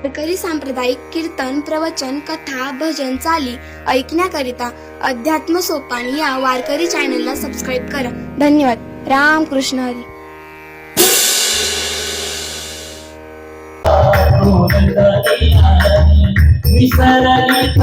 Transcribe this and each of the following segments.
वारकरी सांप्रदायिक कीर्तन प्रवचन कथा भजन चाली ऐकण्याकरिता अध्यात्म सोपान या वारकरी चॅनलला सबस्क्राईब करा. धन्यवाद. राम कृष्ण हरी विसरली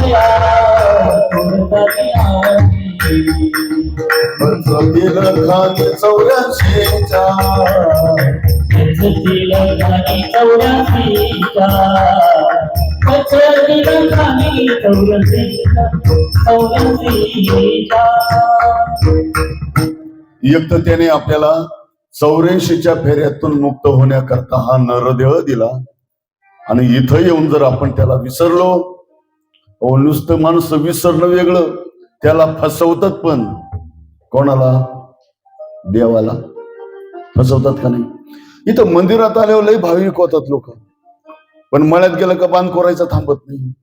युक्ततेने आपल्याला चौऱ्याऐंशीच्या फेऱ्यातून मुक्त होण्याकरता हा नरदेह दिला. आणि इथं येऊन जर आपण त्याला विसरलो अहो नुसतं माणसं विसरणं वेगळं. त्याला फसवतात पण. कोणाला? देवाला. फसवतात का नाही? इथं मंदिरात आल्यावर लय भाविक होतात लोक. पण मळ्यात गेलं का बांध कोरायचं थांबत नाही.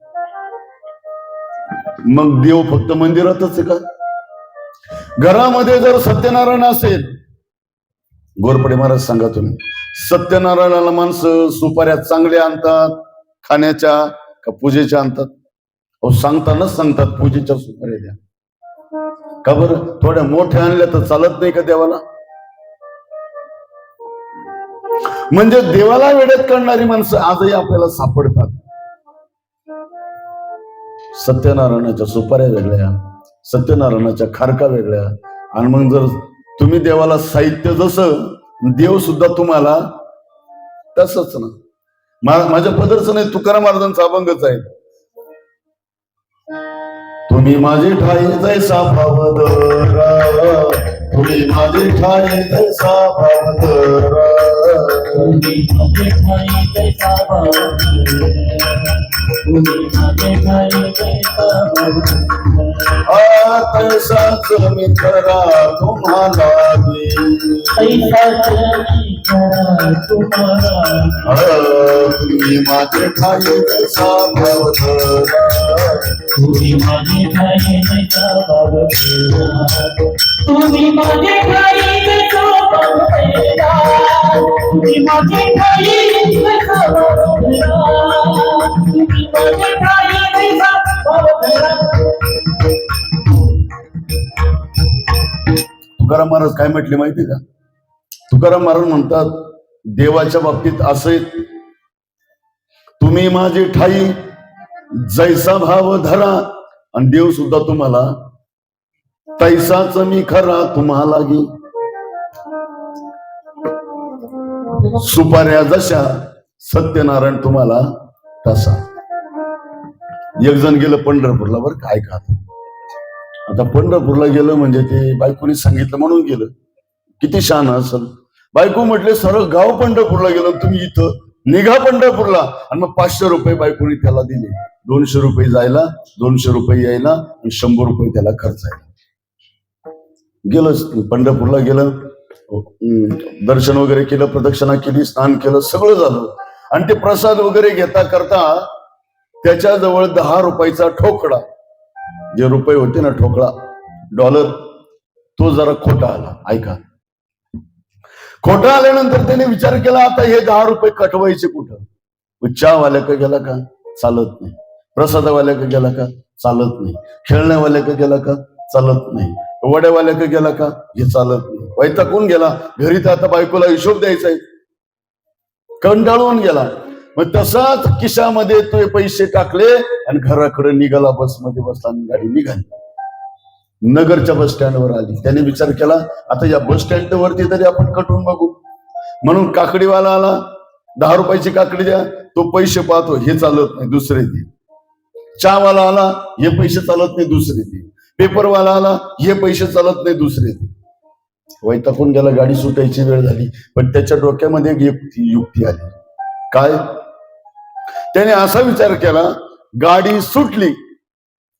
मग देव फक्त मंदिरातच आहे का? घरामध्ये जर सत्यनारायण असेल गोरपडे महाराज सांगा तुम्ही सत्यनारायणाला माणसं सुपाऱ्या चांगल्या आणतात खाण्याच्या का पूजेच्या आणतात? अहो सांगतानाच सांगतात पूजेच्या सुपाऱ्या द्या. का बरं? थोड्या मोठ्या आणल्या तर चालत नाही का देवाला? म्हणजे देवाला वेड्यात करणारी माणसं आजही आपल्याला सापडतात. सत्यनारायणाच्या सुपाऱ्या वेगळ्या सत्यनारायणाच्या खारका वेगळ्या. आणि मग जर तुम्ही देवाला साहित्य जसं देव सुद्धा तुम्हाला तसंच ना. माझ्या पदरचं नाही तुकाराम महाराजांचा अभंगच आहे. तुम्ही माझे ठाई जैसा भावदरा तुम्ही माझे ठाई जैसा भावदरा तुम्ही माझे ठाई कैसा तुम्ही माझे ठाई कैसा तैसाच मी करा तुम्हाला तुम्ही माझे ठाई कैसा तुम्ही माझे ठाई कैसा तुम्ही माझे ठाई कैसा भाव तुम्ही माझे ठाई तुकाराम महाराज काय म्हटले माहिती का? तुकाराम महाराज म्हणतात देवाच्या बाबतीत असे तुम्ही माझी ठाई जैसा भाव धरा आणि देव सुद्धा तुम्हाला तैसाच मी खरा तुम्हाला गी सुपाऱ्या जशा सत्यनारायण तुम्हाला तसा. एक जण गेलं पंढरपूरला बरं काय का आता. पंढरपूरला गेलं म्हणजे ते बायकोनी सांगितलं म्हणून गेलं. किती शान असल. बायको म्हटले सरळ गाव पंढरपूरला गेलं तुम्ही इथं निघा पंढरपूरला. आणि मग पाचशे रुपये बायकोनी त्याला दिले. दोनशे रुपये जायला दोनशे रुपये यायला आणि शंभर रुपये त्याला खर्चायला. गेलं पंढरपूरला गेलं. दर्शन वगैरे केलं प्रदक्षिणा केली स्नान केलं सगळं झालं. आणि ते प्रसाद वगैरे घेता करता त्याच्याजवळ दहा रुपयाचा ठोकळा जे रुपये होते ना ठोकळा डॉलर तो जरा खोटा आला. ऐका. खोटा आल्यानंतर त्याने विचार केला आता हे दहा रुपये कटवायचे कुठं? चहावाल्या का गेला का? चालत नाही. प्रसादावाल्या का गेला का? चालत नाही. खेळण्यावाल्या का गेला का? चालत नाही. वड्यावाल्या का गेला का? हे चालत नाही. वैता गेला. घरी तर आता बायकोला हिशोब द्यायचा आहे. कंटाळून गेला. मग तसाच किशामध्ये तो पैसे टाकले आणि घराकडे निघाला बसमध्ये बसला आणि गाडी निघाली. नगरच्या बस स्टँडवर आली. त्याने विचार केला आता या बस स्टँड वरती तरी आपण कटून बघू. म्हणून काकडीवाला आला दहा रुपयाची काकडी द्या तो पैसे पाहतो हे चालत नाही दुसरे दे. चहावाला आला हे पैसे चालत नाही दुसरे दे. पेपरवाला आला हे पैसे चालत नाही दुसरे दे. वैताकून गेला गाडी सुटायची वेळ झाली पण त्याच्या डोक्यामध्ये एक युक्ती युक्ती आली. काय? त्याने असा विचार केला गाडी सुटली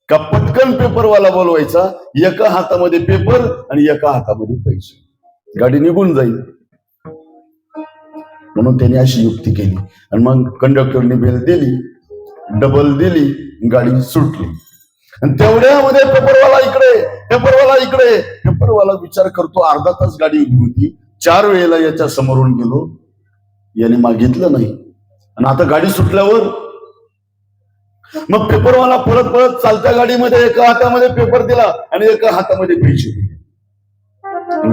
का पटकन पेपरवाला बोलवायचा? एका हातामध्ये पेपर आणि एका हातामध्ये पैसे. गाडी निघून जाईल. म्हणून त्याने अशी युक्ती केली. आणि मग कंडक्टरने बेल दिली डबल दिली गाडी सुटली. आणि तेवढ्यामध्ये पेपरवाला इकडे पेपरवाला इकडे. पेपरवाला विचार करतो अर्धा तास गाडी उभी होती. चार वेळेला याच्या समोरून गेलो. याने मागितलं नाही. आणि आता गाडी सुटल्यावर? मग पेपरवाला पळत पळत चालत्या गाडीमध्ये एका हातामध्ये पेपर दिला आणि एका हातामध्ये पैसे दिले.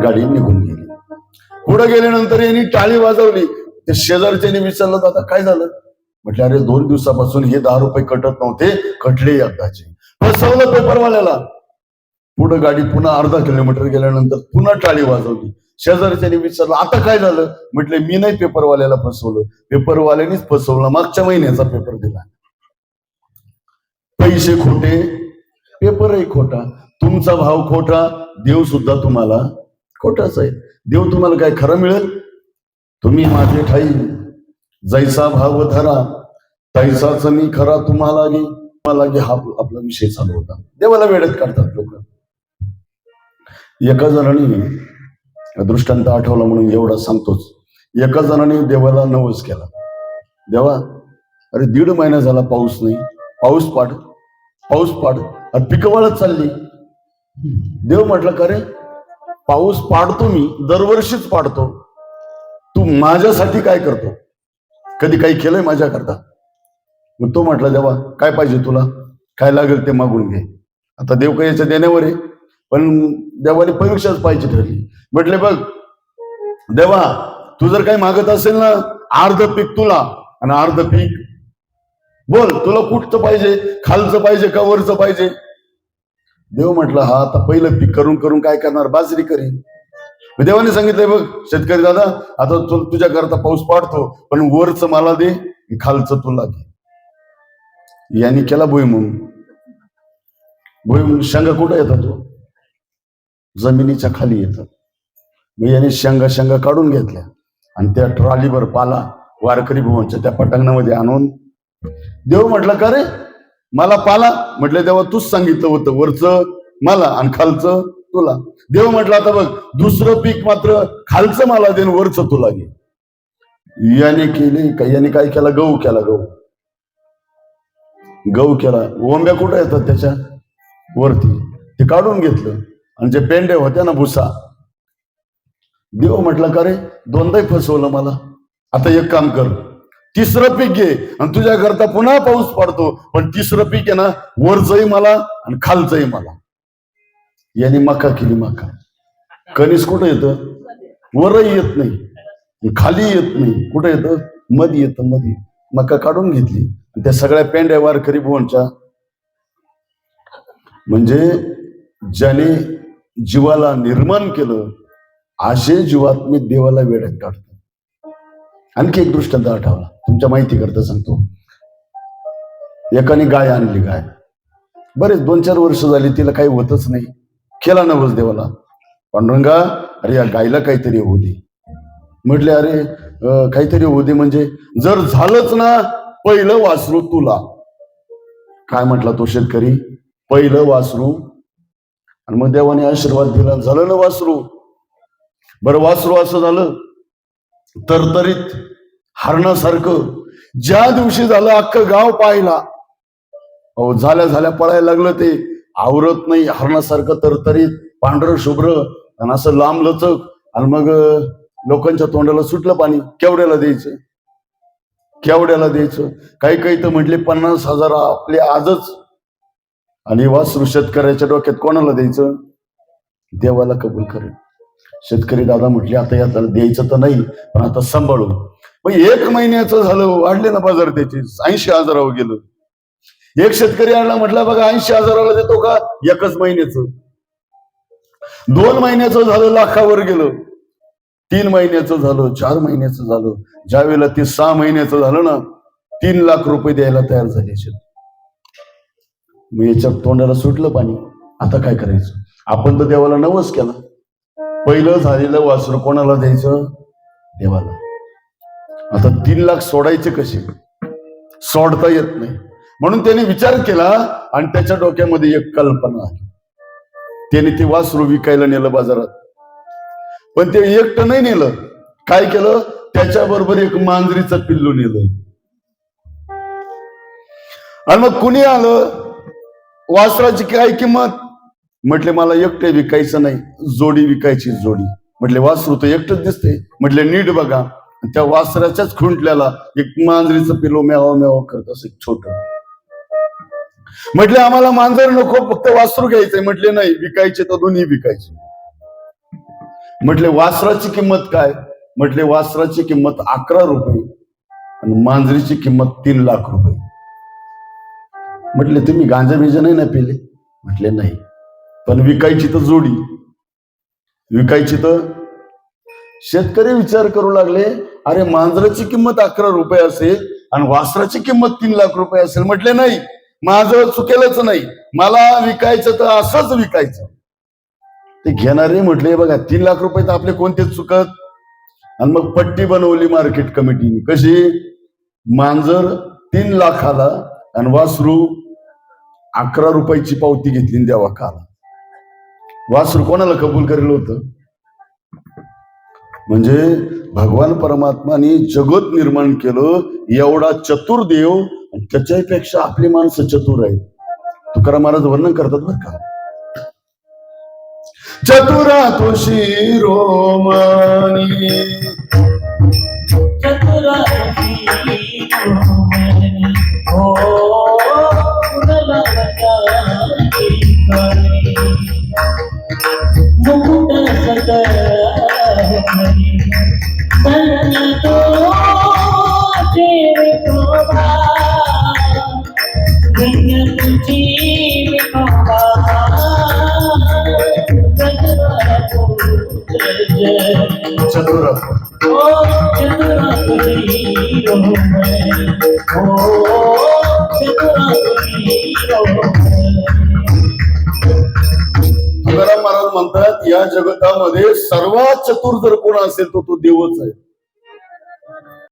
गाडी निघून गेली. पुढे गेल्यानंतर यांनी टाळी वाजवली. ते शेजारच्याने विचारलं आता काय झालं? म्हटलं अरे दोन दिवसापासून हे दहा रुपये कटत नव्हते कटले एकदाचे फसवलं पेपरवाल्याला. पुढे गाडी पुन्हा अर्धा किलोमीटर गेल्यानंतर पुन्हा टाळी वाजवली. शेजारच्याने विचारलं आता काय झालं? म्हटले मी नाही पेपरवाल्याला फसवलं. पेपरवाल्यानेच फसवलं. मागच्या महिन्याचा पेपर दिला. पैसे खोटे पेपरही खोटा. तुमचा भाव खोटा देव सुद्धा तुम्हाला खोटाच आहे. देव तुम्हाला काय खरं मिळेल? तुम्ही माझे ठाई. जैसा भाव धरा तैसाच मी खरा तुम्हाला गे मला गे हा आपला विषय चालू होता. देवाला वेळेत काढतात लोक. एका जणाने दृष्टांत आठवला म्हणून एवढा सांगतोच. एका जणाने देवाला नवस केला. देवा अरे दीड महिना झाला पाऊस नाही. पाऊस पाड पाऊस पाड. अरे पिकं चालली. देव म्हटलं का रे? पाऊस पाडतो मी दरवर्षीच पाडतो. तू माझ्यासाठी काय करतो? कधी काही केलंय माझ्याकरता? मग तो म्हटला देवा काय पाहिजे तुला? काय लागेल ते मागून घे. आता देव काही याच्या देण्यावर आहे? पण देवाने परीक्षाच पाहिजे ठरली. म्हटले बघ देवा तू जर काही मागत असेल ना अर्ध पीक तुला आणि अर्ध पीक बोल तुला कुठचं पाहिजे? खालचं पाहिजे का वरचं पाहिजे? देव म्हटलं हा आता पहिलं पीक करून करून काय करणार? बाजरी करीन. देवाने सांगितलंय बघ शेतकरी दादा आता तू तुझ्या करता पाऊस पाडतो पण वरचं मला दे खालचं तुला दे. यांनी केला भुईमुंग. भुईमुंग शेंगा कुठं येतात तो जमिनीच्या खाली येतं. मग याने शेंगा शेंगा काढून घेतल्या. आणि त्या ट्रॉलीवर पाला वारकरी भुवनच्या त्या पटांगणामध्ये आणून देव म्हटलं का रे? मला पाला? म्हटलं तेव्हा तूच सांगितलं होतं वरचं मला आणि खालचं तुला. देव म्हटलं आता बघ दुसरं पीक मात्र खालचं मला देन वरचं तुला घे. याने केले का याने काय केला? गहू केला गहू. गहू केला. ओंब्या कुठं येतात त्याच्या? वरती. ते काढून घेतलं. आणि जे पेंडे होत्या ना भुसा देव म्हटलं का रे? दोनदाही फसवलं मला. आता एक काम कर. तिसरं पीक घे आणि तुझ्या करता पुन्हा पाऊस पडतो. पण तिसरं पीक आहे ना वरचंही मला आणि खालचंही मला. याने मका केली मका. कणीस कुठं येतं? वरही येत नाही. खाली येत नाही. कुठं येतं? मधी येतं मधी. मका काढून घेतली. आणि त्या सगळ्या पेंड्या वारकरी भुवनच्या. म्हणजे ज्याने जीवाला निर्माण केलं असे जीवात मी देवाला वेळात काढतो आणखी एक दृष्टांत आठवला. तुमच्या माहिती करता सांगतो. एकाने गाय आणली गाय. बरेच दोन चार वर्ष झाली तिला काही होतच नाही. केला नवस देवाला. पांडुरंगा अरे या गायला काहीतरी होऊ दे. म्हटले अरे काहीतरी होऊ दे म्हणजे जर झालंच ना पहिलं वासरू तुला. काय म्हटला तो शेतकरी? पहिलं वासरू आणि मग देवाने आशीर्वाद दिला. झालं ना वासरू? बरं वासरू असं झालं. तरतरीत हरणासारखं ज्या दिवशी झालं अख्खं गाव पाहिला. अहो झाल्या झाल्या पळायला लागलं ते. आवरत नाही हरणासारखं तरतरीत पांढरं शुभ्र आणि असं लांब लचक. आणि मग लोकांच्या तोंडाला सुटलं पाणी. केवड्याला द्यायचं? केवड्याला द्यायचं? काही काही तर म्हटले पन्नास हजार आपले आजच आणि वासरू शेतकऱ्याच्या डोक्यात कोणाला द्यायचं? देवाला कबूल करेल शेतकरी दादा म्हटले आता याला द्यायचं तर नाही पण आता सांभाळू. मग एक महिन्याचं झालं वाढले ना बाजार त्याचे. ऐंशी हजारावर गेलं. एक शेतकरी आणला म्हटलं बघा ऐंशी हजाराला देतो का? एकच महिन्याचं. दोन महिन्याचं झालं लाखावर गेलं. तीन महिन्याचं झालं चार महिन्याचं झालं. ज्या वेळेला ते सहा महिन्याचं झालं ना तीन लाख रुपये द्यायला तयार झाले शेतकरी. मग याच्या तोंडाला सुटलं पाणी. आता काय करायचं? आपण तर देवाला नवस केला. पहिलं झालेलं वासर कोणाला द्यायचं? देवाला. आता तीन लाख सोडायचे कसे? सोडता येत नाही. म्हणून त्याने विचार केला आणि त्याच्या डोक्यामध्ये एक कल्पना आली. त्याने ते वासरू विकायला नेलं बाजारात. पण ते एकटं नाही नेलं. काय केलं? त्याच्याबरोबर एक मांजरीचं पिल्लू नेलं. आणि मग कुणी आलं? वासराची काय किंमत? म्हटले मला एकटे विकायचं नाही जोडी विकायची जोडी. म्हटले वासरू तर एकटंच दिसते म्हटले नीट बघा. त्या वासराच्याच खुंटल्याला एक मांजरीचं पिलो मेवा मेवा करत असं छोट. म्हटले आम्हाला मांजर नको फक्त वासरू घ्यायचंय. म्हटले नाही विकायचे तर दोन्ही विकायचे. म्हटले वासराची किंमत काय? म्हटले वासराची किंमत अकरा रुपये आणि मांजरीची किंमत तीन लाख रुपये. म्हटले तुम्ही गांजा बिजा नाही ना पिले? म्हटले नाही. पण विकायची तर जोडी. विकायची तर? शेतकरी विचार करू लागले अरे मांजराची किंमत अकरा रुपये असेल आणि वासराची किंमत तीन लाख रुपये असेल. म्हटले नाही माझं चुकेलच नाही मला विकायचं तर असंच विकायचं. ते घेणारे म्हटले बघा तीन लाख रुपये तर आपले कोणतेच चुकत. आणि मग पट्टी बनवली मार्केट कमिटीने. कशी? मांजर तीन लाखाला आणि वासरू अकरा रुपयाची पावती घेतली द्यावा काला वासरू कोणाला कबूल करेल होत? म्हणजे भगवान परमात्माने जगत निर्माण केलं एवढा चतुर देव आणि त्याच्यापेक्षा आपली माणसं चतुर आहेत. तुकाराम महाराज वर्णन करतात बर का? चतुरा तुशी रोमानी. चतुरा जय ओ ओ तुकाराम महाराज म्हणतात या जगतामध्ये सर्वात चतुर जर कोण असेल तो तो देवच आहे.